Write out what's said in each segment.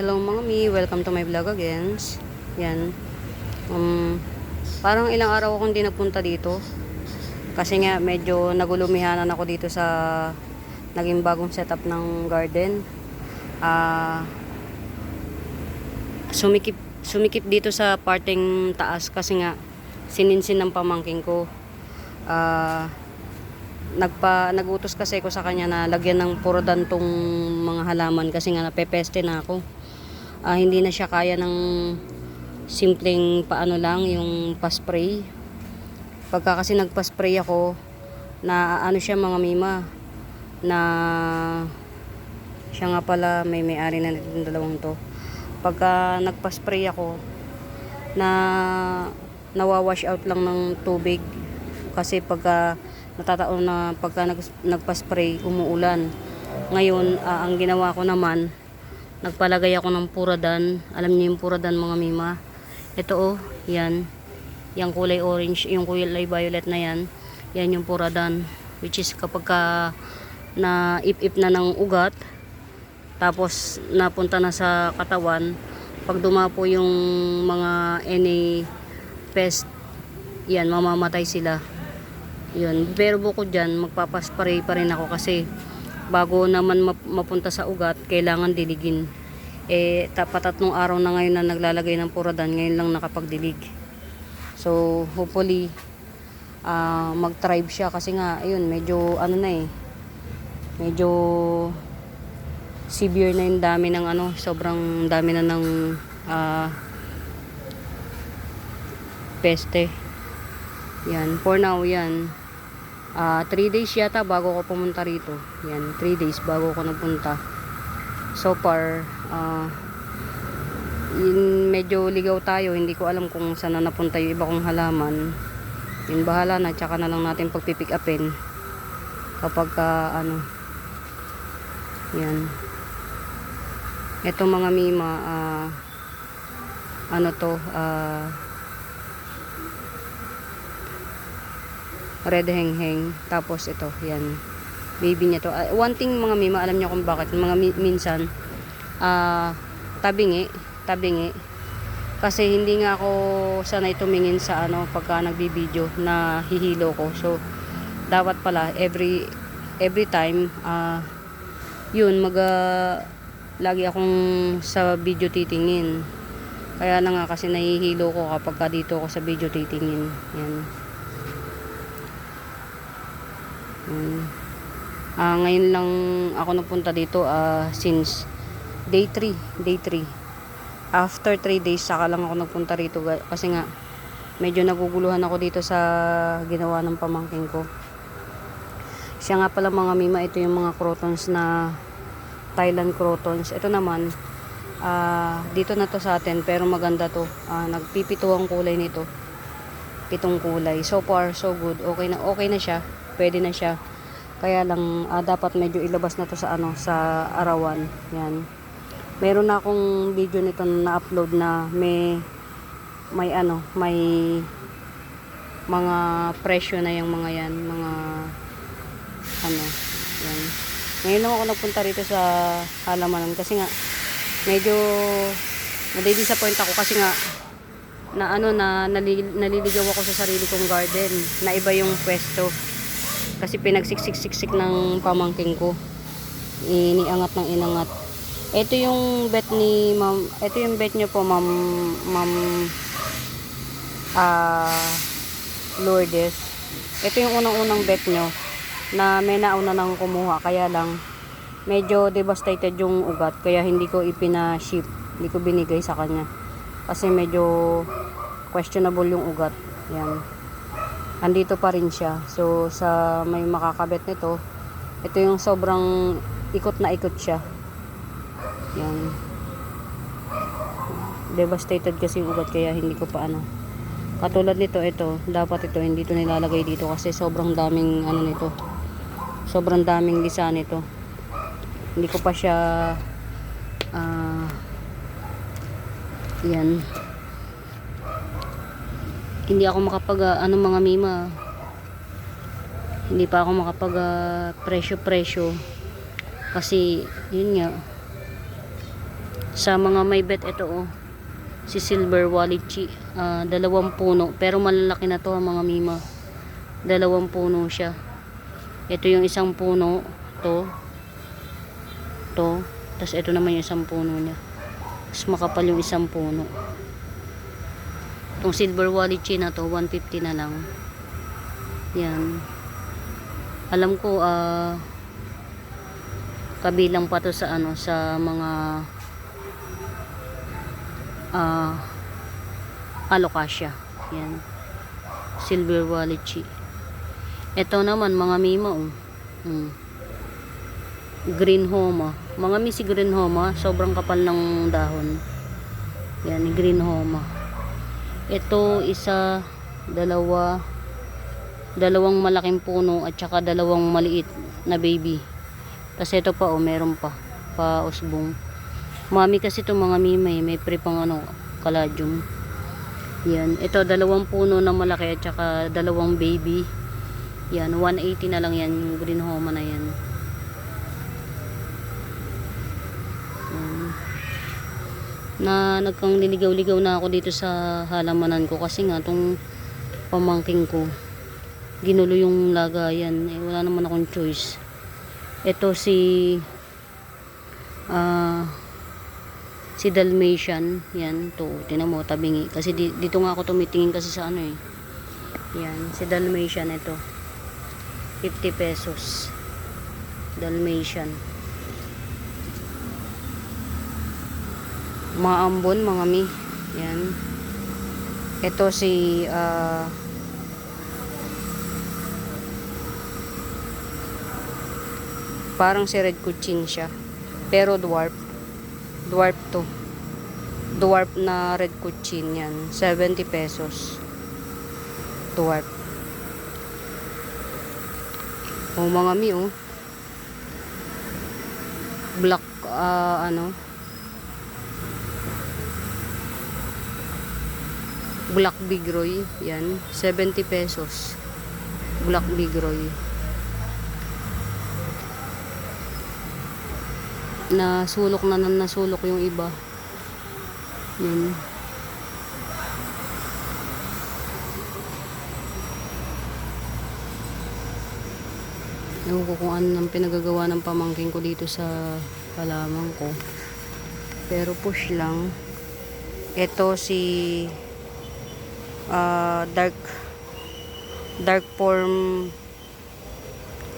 Hello mga mi, welcome to my vlog again. Yan. Um, parang ilang araw akong hindi napunta dito. Kasi nga medyo nagulumihanan ako dito sa naging bagong setup ng garden. Ah sumikip sumikip dito sa parting taas kasi nga sininsin ng pamangking ko. Ah nagpa nagutos kasi ko sa kanya na lagyan ng puradan tong mga halaman kasi nga napepeste na ako. Ah, hindi na siya kaya ng simpleng paano lang yung pa-spray. Pagka kasi nagpa-spray ako na ano siya mga mima na siya nga pala may may-ari na nitong dalawang to. Pagka nagpa-spray ako na nawawash out lang ng tubig kasi pagka natataon na pagka nag, nagpa-spray umuulan. Ngayon, ah, ang ginawa ko naman, nagpalagay ako ng puradan. Alam niyo yung puradan mga mima? Ito oh, yan. Yung kulay orange, yung kulay violet na yan. Yan yung puradan. Which is kapag ka na ip-ip na ng ugat, tapos napunta na sa katawan, pag dumapo yung mga any pest, yan, mamamatay sila. Yun. Pero bukod dyan, magpapaspray pa rin ako kasi bago naman map- mapunta sa ugat, kailangan diligin. Eh, tapat tatlong araw na ngayon na naglalagay ng puradan, ngayon lang nakapagdilig. So, hopefully, ah mag-thrive siya kasi nga, ayun, medyo, ano na eh, medyo severe na yung dami ng ano, sobrang dami na ng ah peste. Yan, for now, yan. Ah, 3 days yata bago ko pumunta rito. Yan, 3 days bago ko nagpunta. So far, ah yun, medyo ligaw tayo. Hindi ko alam kung saan na napunta yung iba kong halaman. Yun, bahala na. Tsaka na lang natin pagpipick upin. Kapag ka, ano, yan. Ito mga mima, ah, ano to, ah, red heng-heng. Tapos ito, yan. Baby niya to. Ah, one thing mga mima, alam niyo kung bakit. Mga mi- minsan, ah, tabingi, tabingi. Kasi hindi nga ako sanay tumingin sa ano pagka nagbibideo na hihilo ko. So, dapat pala every every time ah yun mag ah, lagi akong sa video titingin. Kaya na nga kasi nahihilo ko kapag ka dito ako sa video titingin. Yan. Mm. Ah, ngayon lang ako napunta dito ah, since day 3, day 3. After 3 days saka lang ako nagpunta rito kasi nga medyo naguguluhan ako dito sa ginawa ng pamangking ko. Siya nga pala mga mima, ito yung mga crotons na Thailand crotons. Ito naman ah, dito na to sa atin pero maganda to. Ah, nagpipito ang kulay nito. Pitong kulay. So far so good. Okay na okay na siya pwede na siya. Kaya lang ah, dapat medyo ilabas na to sa ano sa arawan. Yan. Meron na akong video nito na na-upload na may may ano, may mga presyo na yung mga yan, mga ano, yan. Ngayon lang ako nagpunta rito sa halamanan kasi nga medyo nadi-disappoint ako kasi nga na ano na nali, naliligaw ako sa sarili kong garden na iba yung pwesto kasi pinagsiksik-siksik ng pamangking ko. Iniangat ng inangat. Ito yung bet ni ma'am ito yung bet nyo po ma'am ma'am ah Lourdes. Ito yung unang-unang bet nyo na may nauna nang kumuha kaya lang medyo devastated yung ugat kaya hindi ko ipina-ship hindi ko binigay sa kanya. Kasi medyo questionable yung ugat. Yan andito pa rin siya. So sa may makakabit nito ito yung sobrang ikot na ikot siya. Yan. Devastated kasi yung ugat kaya hindi ko pa ano. Katulad nito ito dapat ito hindi to nilalagay dito kasi sobrang daming ano nito. Sobrang daming lisa nito. Hindi ko pa siya ah yan hindi ako makapag ah, ano mga mima hindi pa ako makapag ah, presyo presyo kasi yun nga Sa mga may bet, ito oh. Si Silver Walichi. Ah, dalawang puno. Pero malalaki na to mga mima. Dalawang puno siya. Ito yung isang puno. To. To. Tapos ito naman yung isang puno niya. Mas makapal yung isang puno. Itong Silver Walichi na to, 150 na lang. Yan. Alam ko, ah, kabilang pa to sa ano, sa mga ah alocasia. Yan. Silver Walichi. Ito naman, mga mima, oh. Hmm. Green Homa. Mga misi Green Homa, sobrang kapal ng dahon. Yan, Green Homa. Ito, isa, dalawa, dalawang malaking puno at saka dalawang maliit na baby. Kasi ito pa, oh, meron pa. Pa usbong. Mami kasi ito mga mimay, may pre pang ano, caladium. Yan. Ito, dalawang puno na malaki at saka dalawang baby. Yan, 180 na lang yan, yung green homa na. Yan. Na nagkang liligaw-ligaw na ako dito sa halamanan ko. Kasi nga tong pamangking ko ginulo yung lagayan. Eh, wala naman akong choice. Ito si ah si Dalmatian. Yan to tinan mo tabingi. Kasi di, dito nga ako tumitingin kasi sa ano eh. Yan si Dalmatian ito 50 pesos. Dalmatian mga ambon mga mi. Yan. Ito si ah parang si Red Kuchin siya. Pero dwarf. Dwarf to. Dwarf na Red Kuchin yan. 70 pesos. Dwarf. Oh mga mi oh. Black ah, ano black big roy yan. 70 pesos. Black big roy na sulok na nan nasulok yung iba. Yun. Ewan ko kung ano nang pinagagawa ng pamangking ko dito sa halaman ko. Pero push lang. Ito si ah, dark dark form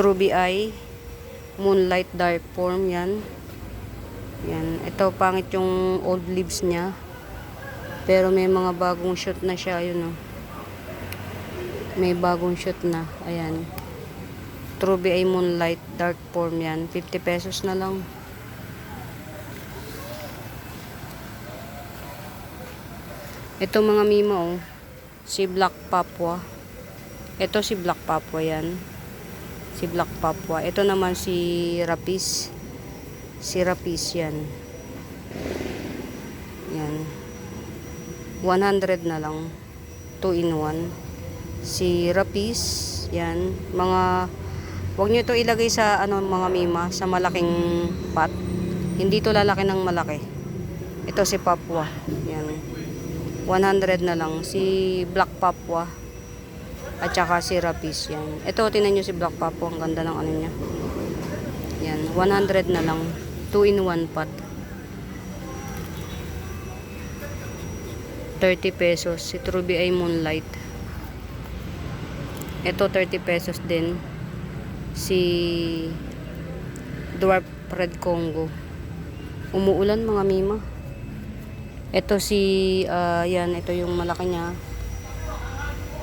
Truby Eye. Moonlight Dark Form yan. Yan. Ito pangit yung old leaves niya. Pero may mga bagong shoot na siya yun oh. may bagong shoot na. Ayan. Truby Eye Moonlight Dark Form yan. 50 pesos na lang. Ito mga mima oh si Black Papua. Ito si Black Papua yan. Si Black Papua. Ito naman si Rapis. Si Rapis yan. Yan. 100 na lang. 2 in 1 si Rapis yan. Mga wag nyo ito ilagay sa ano mga mima sa malaking pot. Hindi to lalaki ng malaki. Ito si Papua. Yan 100 na lang si Black Papua at saka si Rapis yan. Ito tinan nyo si Black Papua ang ganda ng ano niya. Yan 100 na lang 2 in 1 pot. 30 pesos si Truby ay Moonlight. Ito 30 pesos din si Dwarf Red Congo. Umuulan mga mima ito si ah, yan ito yung malaki niya.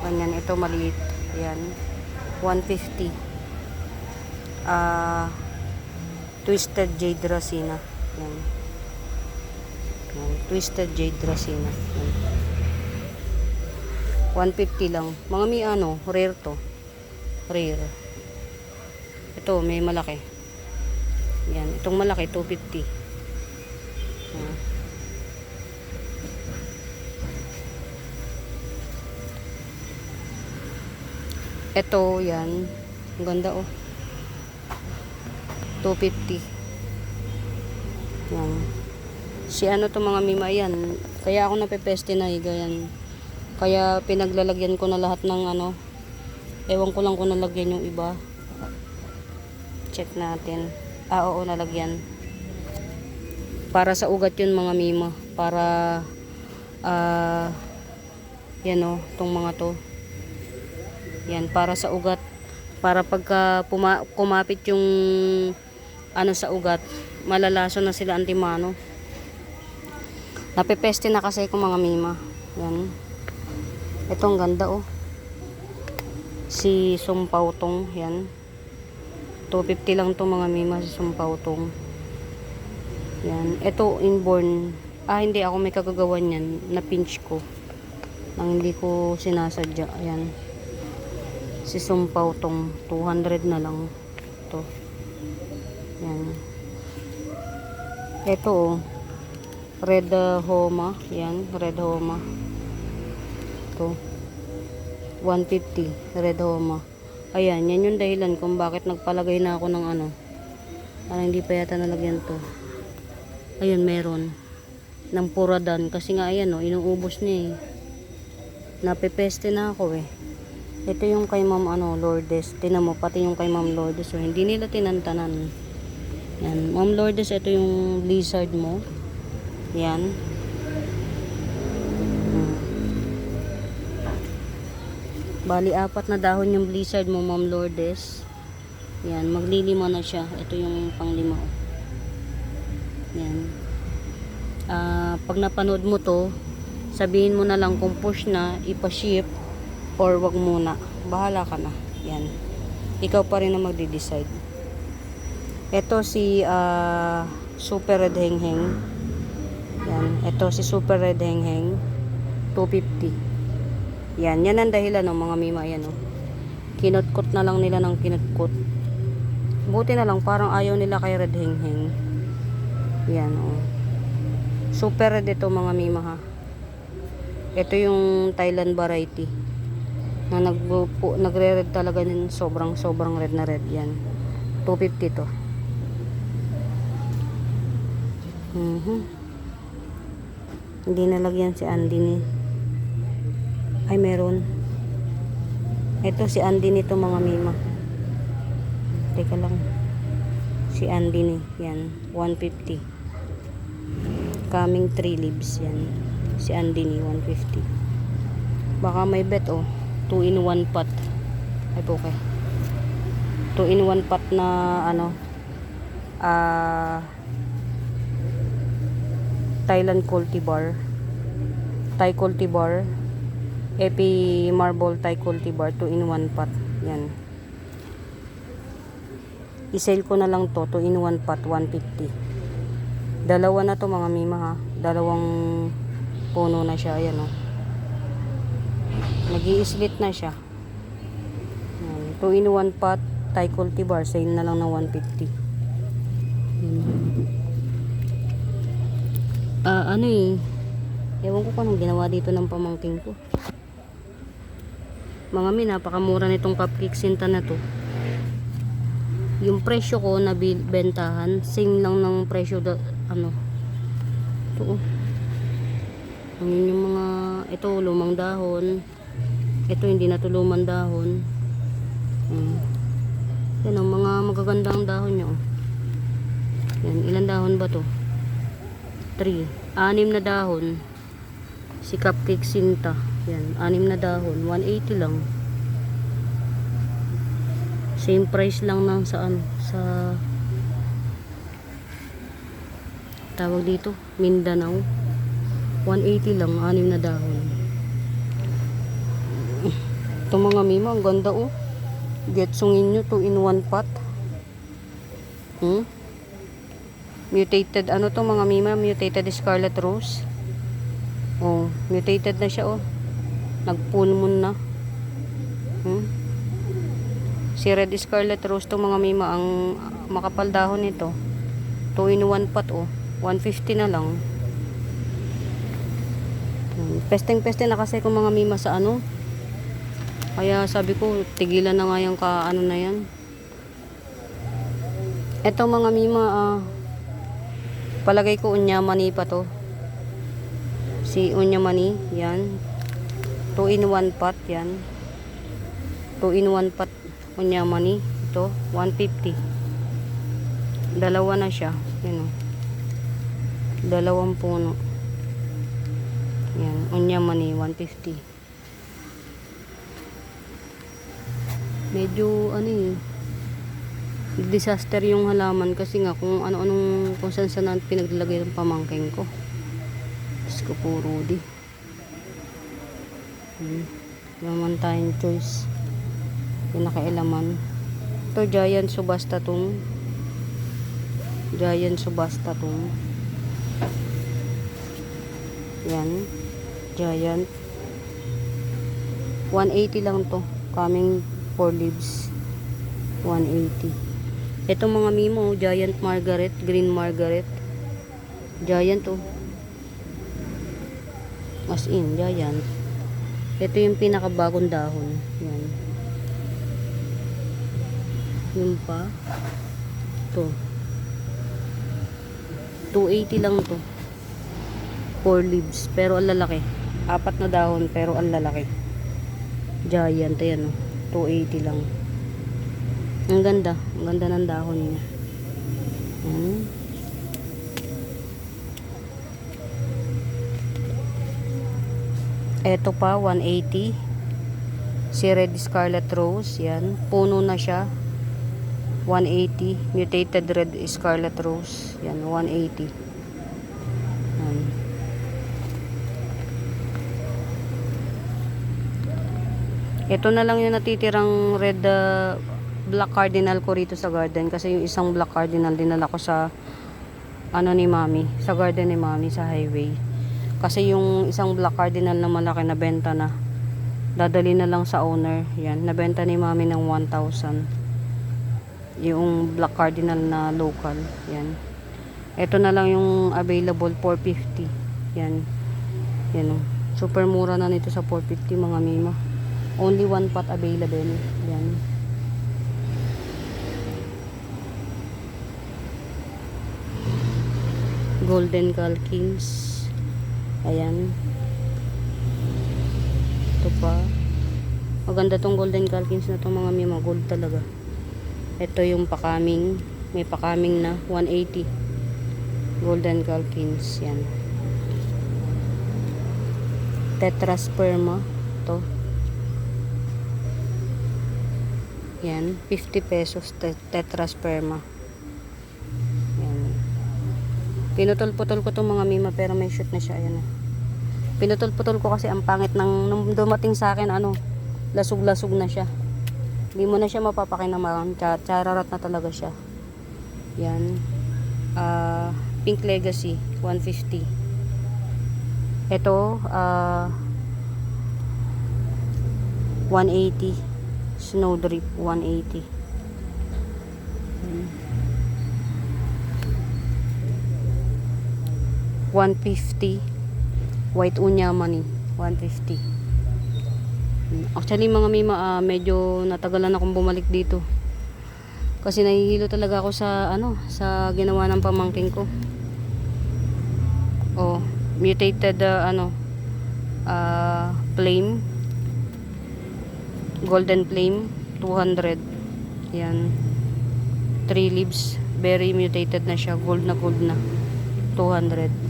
Ganyan ito maliit. Yan 150 ah twisted jade racina. Yan yan twisted jade racina. Yan 150 lang. Mga may ano rare to. Rare. Ito may malaki. Yan itong malaki 250 yan. Ito yan ang ganda oh 250 yan Si ano to mga mima yan. Kaya ako napepeste na higa yan. Kaya pinaglalagyan ko na lahat ng ano. Ewan ko lang kung nalagyan yung iba. Check natin. Ah, oo, nalagyan. Para sa ugat yun mga mima. Para, ah, yan o, tong mga to. Yan, para sa ugat. Para pagka puma- kumapit yung ano sa ugat, malalaso na sila antimano. Napepeste na kasi ko mga mima. Yan. Ito ang ganda oh. Si Sumpaw tong, yan. 250 lang to mga mima si Sumpaw tong. Yan. Ito inborn. Ah, hindi ako may kagagawan yan. Na pinch ko. Nang hindi ko sinasadya. Ayan. Si Sumpaw tong 200 na lang. Ito. Yan. Ito oh. Red uh, Homa. Yan. Red Homa. Ito. 150. Red Homa. Ayan. Yan yung dahilan kung bakit nagpalagay na ako ng ano. Parang hindi pa yata nalagyan to. Ayun, meron. Ng puradan. Kasi nga, ayan, oh, inuubos niya eh. Napepeste na ako eh. Ito yung kay Ma'am ano, Lourdes. Tinan mo, pati yung kay Ma'am Lourdes. So, hindi nila tinantanan. Yan. Ma'am Lourdes, ito yung blizzard mo. Yan. Bali, apat na dahon yung blizzard mo, Ma'am Lourdes. Yan, maglilima na siya. Ito yung panglima. oh. Yan. Ah, pag napanood mo to, sabihin mo na lang kung push na, ipa-ship or wag muna. Bahala ka na. Yan. Ikaw pa rin na magde-decide. Ito si ah, Super Red Heng Heng. Yan. Ito si Super Red Heng Heng. 250. Yan. Yan ang dahilan ng mga mima. Yan oh. Kinutkot na lang nila ng kinutkot. Buti na lang parang ayaw nila kay Red Heng Heng. Yan oh. Super red ito mga mima ha. Ito yung Thailand variety. Na nagpo, nagre-red talaga din sobrang sobrang red na red yan. 250 to. Mhm. Hindi nalagyan si Andy ni. Ay meron. Ito si Andy nito mga mima. Teka lang. Si Andy ni. Yan. 150. Coming 3 leaves yan. Si Andy ni 150. Baka may bet oh. 2 in 1 pot. Ay po okay. 2 in 1 pot na ano ah Thailand cultivar. Thai cultivar. Epi marble Thai cultivar 2 in 1 pot. Yan. I-sale ko na lang to 2 in 1 pot 150. Dalawa na to mga mima ha. Dalawang puno na siya. Ayan o. nag split na siya. 2 in 1 pot Thai cultivar. Sale na lang ng 150. Ah, ano eh. Ewan ko kung ginawa dito ng pamangking ko. Mga mi, napakamura nitong cupcake sinta na to. Yung presyo ko na bentahan, same lang ng presyo da, ano. Ito oh. Ayun yung mga, ito lumang dahon. Ito hindi na to lumang dahon. Hmm. Yan ang mga magagandang dahon niya oh. Yan, ilan dahon ba to? 3. Anim na dahon. Si Cupcake Sinta. Yan, anim na dahon. 180 lang. Same price lang ng saan? Sa tawag dito, Mindanao. 180 lang, anim na dahon. Itong mga mima, ang ganda oh. Getsungin nyo, 2 in 1 pot. Hmm? Mutated, ano to mga mima? Mutated Scarlet Rose. Oh, mutated na siya oh. Nag-full moon na. Hmm? Si Red Scarlet Rose to mga mima ang makapal dahon nito. 2 in 1 pot oh. 150 na lang. Hmm, Pesteng-peste na kasi kung mga mima sa ano. Kaya sabi ko, tigilan na nga yung ka ano na yan. Ito mga mima, ah, Palagay ko unyamani pa to. Si unyamani, yan. 2 in 1 pot, yan. 2 in 1 pot unyamani. Ito, 150. Dalawa na siya. Yan o. Dalawang puno. Yan, unyamani, 150. Medyo, ano eh, disaster yung halaman kasi nga kung ano-anong kung saan saan pinaglalagay ng pamangking ko. Diyos ko po, Rudy. Hmm. Naman tayong choice. Pinakailaman. Ito, Giant Subasta tong. Giant Subasta tong. Yan. Giant. 180 lang to. Coming 4 leaves. 180. Ito mga mimo, Giant Margaret, Green Margaret. Giant oh. As in, Giant. Ito yung pinakabagong dahon. Yan. Yung pa. Ito. 280 lang to. 4 leaves. Pero ang lalaki. Apat na dahon pero ang lalaki. Giant. Ayan oh. 280 lang. Ang ganda. Ang ganda ng dahon niya. Yan. Ito pa, 180. Si Red Scarlet Rose. Yan. Puno na siya. 180. Mutated Red Scarlet Rose. Yan, 180. Yan. Ito na lang yung natitirang red uh, black cardinal ko rito sa garden kasi yung isang black cardinal dinala ko sa ano ni mami, sa garden ni mami sa highway. Kasi yung isang black cardinal na malaki na benta na. Dadali na lang sa owner. Yan, nabenta ni mami ng 1,000. Yung black cardinal na local. Yan. Ito na lang yung available 450. Yan. Yan oh. Super mura na nito sa 450 mga mima. Only one pot available. Yan. Golden Calkins. Ayan. Ito pa. Maganda tong Golden Calkins na to mga mima. Gold talaga. Ito yung pakaming. May pakaming na 180. Golden Calkins. Yan. Tetrasperma. Ito. Yan. 50 pesos. Te- tetrasperma. Yan. Pinutol-putol ko tong mga mima pero may shoot na siya. Ayan. Pinutol-putol ko kasi ang pangit ng nung dumating sa akin ano, lasog-lasog na siya. Hindi mo na siya mapapakinamaran. Tsa- Chararat na talaga siya. Yan. Ah, Pink Legacy 150. Ito ah 180. Snowdrip 180. Yan. 150 white unya money 150 actually mga mima ah, medyo natagalan akong bumalik dito kasi nahihilo talaga ako sa ano sa ginawa ng pamangking ko oh mutated ah, ano ah flame golden flame 200 yan 3 leaves very mutated na siya gold na gold na 200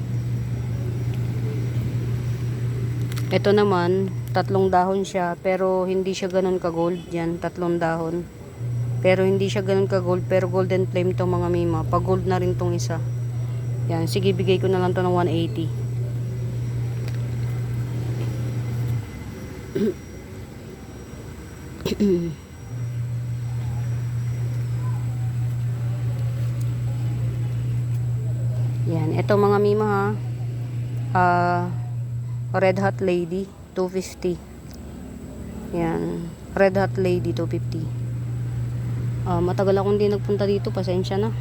Ito naman, tatlong dahon siya, pero hindi siya ganun ka-gold. Yan, tatlong dahon. Pero hindi siya ganun ka-gold, pero golden flame to mga mima. Pag-gold na rin tong isa. Yan, sige, bigay ko na lang to ng 180. Yan, ito mga mima ha. Ah, Red Hot Lady 250. Yan, Red Hot Lady 250. Ah, matagal akong hindi nagpunta dito, pasensya na.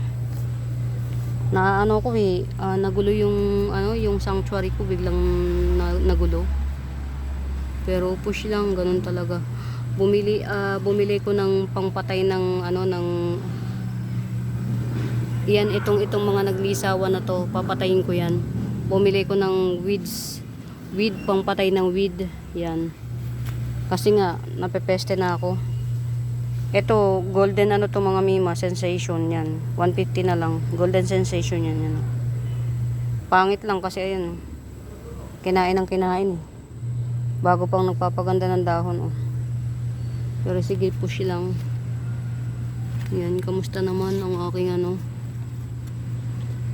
Na ano ko eh, ah, nagulo yung ano, yung sanctuary ko biglang na, nagulo. Pero push lang, ganun talaga. Bumili ah, bumili ko ng pangpatay ng ano ng Yan, itong, itong mga naglisawa na to, papatayin ko yan. Bumili ko ng weeds. Weed, pangpatay ng weed. Yan. Kasi nga, napepeste na ako. Ito, golden ano to mga mima, sensation yan. 150 na lang. Golden sensation yan. yan. Pangit lang kasi ayun. Kinain ng kinain eh. Bago pang nagpapaganda ng dahon oh. Pero sige, push lang. Yan, kamusta naman ang aking ano?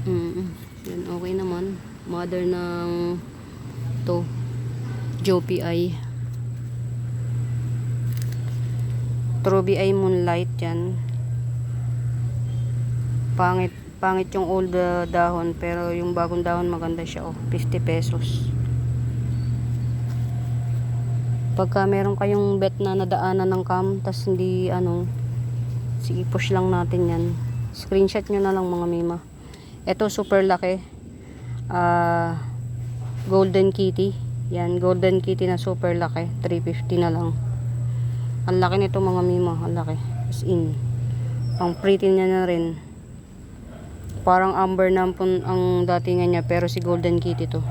Mm, yan, okay naman. Mother ng to Eye. Truby Eye Moonlight yan. Pangit, pangit yung old uh, dahon pero yung bagong dahon maganda siya oh, 50 pesos. Pagka meron kayong bet na nadaanan ng cam tas hindi ano sige push lang natin yan. Screenshot nyo na lang mga mima. Ito super laki. Ah Golden Kitty. Yan, Golden Kitty na super laki. 350 na lang. Ang laki nito mga mima. Ang laki. As in. Ang pretty niya na rin. Parang amber na ang datingan niya pero si Golden Kitty to.